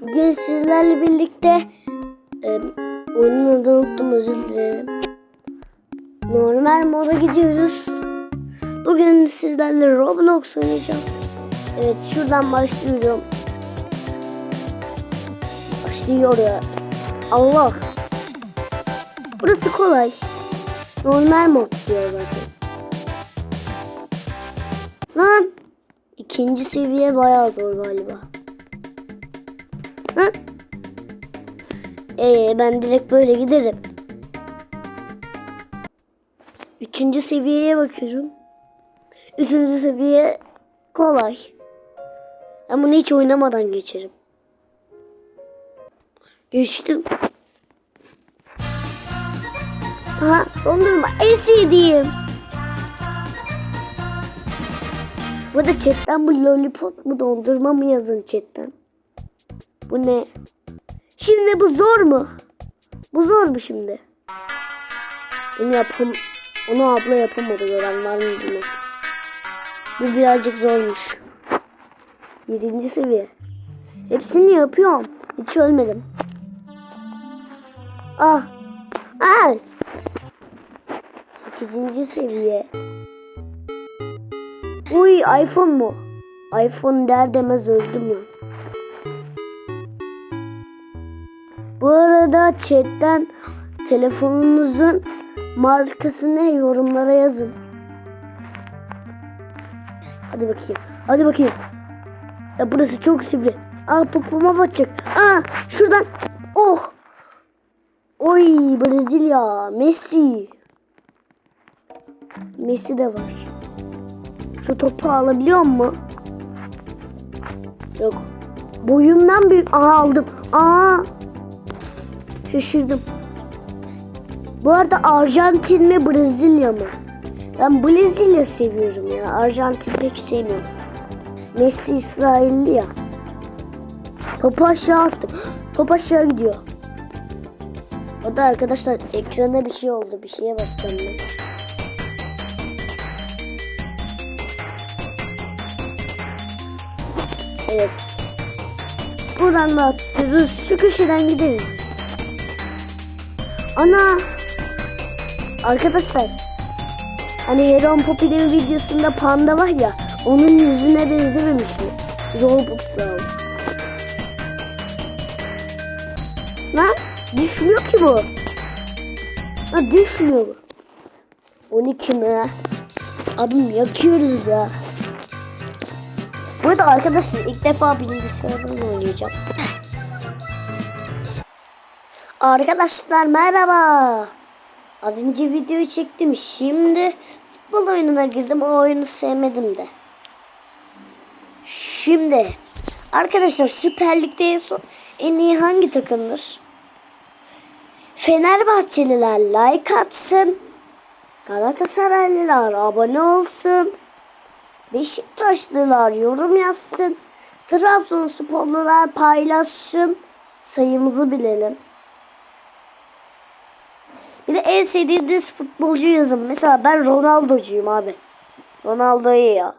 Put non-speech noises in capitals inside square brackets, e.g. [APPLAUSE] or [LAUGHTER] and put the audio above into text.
Bugün sizlerle birlikte e, oyunun adını unuttum özür dilerim. Normal moda gidiyoruz. Bugün sizlerle Roblox oynayacağım. Evet şuradan başlıyorum. Başlıyoruz. Allah. Burası kolay. Normal mod diyor zaten. Lan. İkinci seviye bayağı zor galiba. Hı? Ee, ben direkt böyle giderim. Üçüncü seviyeye bakıyorum. Üçüncü seviye kolay. Ben bunu hiç oynamadan geçerim. Geçtim. Ha, dondurma en. Bu da chatten bu lollipop mu dondurma mı yazın chatten. Bu ne? Şimdi bu zor mu? Bu zor mu şimdi? Onu yapam onu abla yapamadı gören var mı bilmiyorum. Bu birazcık zormuş. Yedinci seviye. Hepsini yapıyorum. Hiç ölmedim. Ah. Ah. Sekizinci seviye. Uy iPhone mu? iPhone der demez öldüm ya. Arada chatten telefonunuzun markasını yorumlara yazın. Hadi bakayım. Hadi bakayım. Ya burası çok sivri. Aa popoma batacak. Aa şuradan. Oh. Oy Brezilya. Messi. Messi de var. Şu topu alabiliyor mu? Yok. Boyumdan büyük. Aa aldım. Aa. Şaşırdım. Bu arada Arjantin mi Brezilya mı? Ben Brezilya seviyorum ya. Arjantin pek sevmiyorum. Messi İsrailli ya. Topu aşağı attım. [GASPS] Top aşağı gidiyor. O da arkadaşlar ekranda bir şey oldu. Bir şeye bakacağım ben. Evet. Buradan da atlıyoruz. Şu köşeden gideriz. Ana. Arkadaşlar. Hani Heron Poppy'nin videosunda panda var ya. Onun yüzüne benzememiş mi? Roblox'la. Lan düşmüyor ki bu. Ha düşmüyor bu. 12 mi? Abim yakıyoruz ya. Bu arada arkadaşlar ilk defa bilgisayarımla oynayacağım. Arkadaşlar merhaba. Az önce videoyu çektim. Şimdi futbol oyununa girdim. O oyunu sevmedim de. Şimdi arkadaşlar Süper Lig'de en son en iyi hangi takımdır? Fenerbahçeliler like atsın. Galatasaraylılar abone olsun. Beşiktaşlılar yorum yazsın. Trabzonsporlular paylaşsın. Sayımızı bilelim. Bir de en sevdiğiniz futbolcu yazın. Mesela ben Ronaldo'cuyum abi. Ronaldo'yu ya.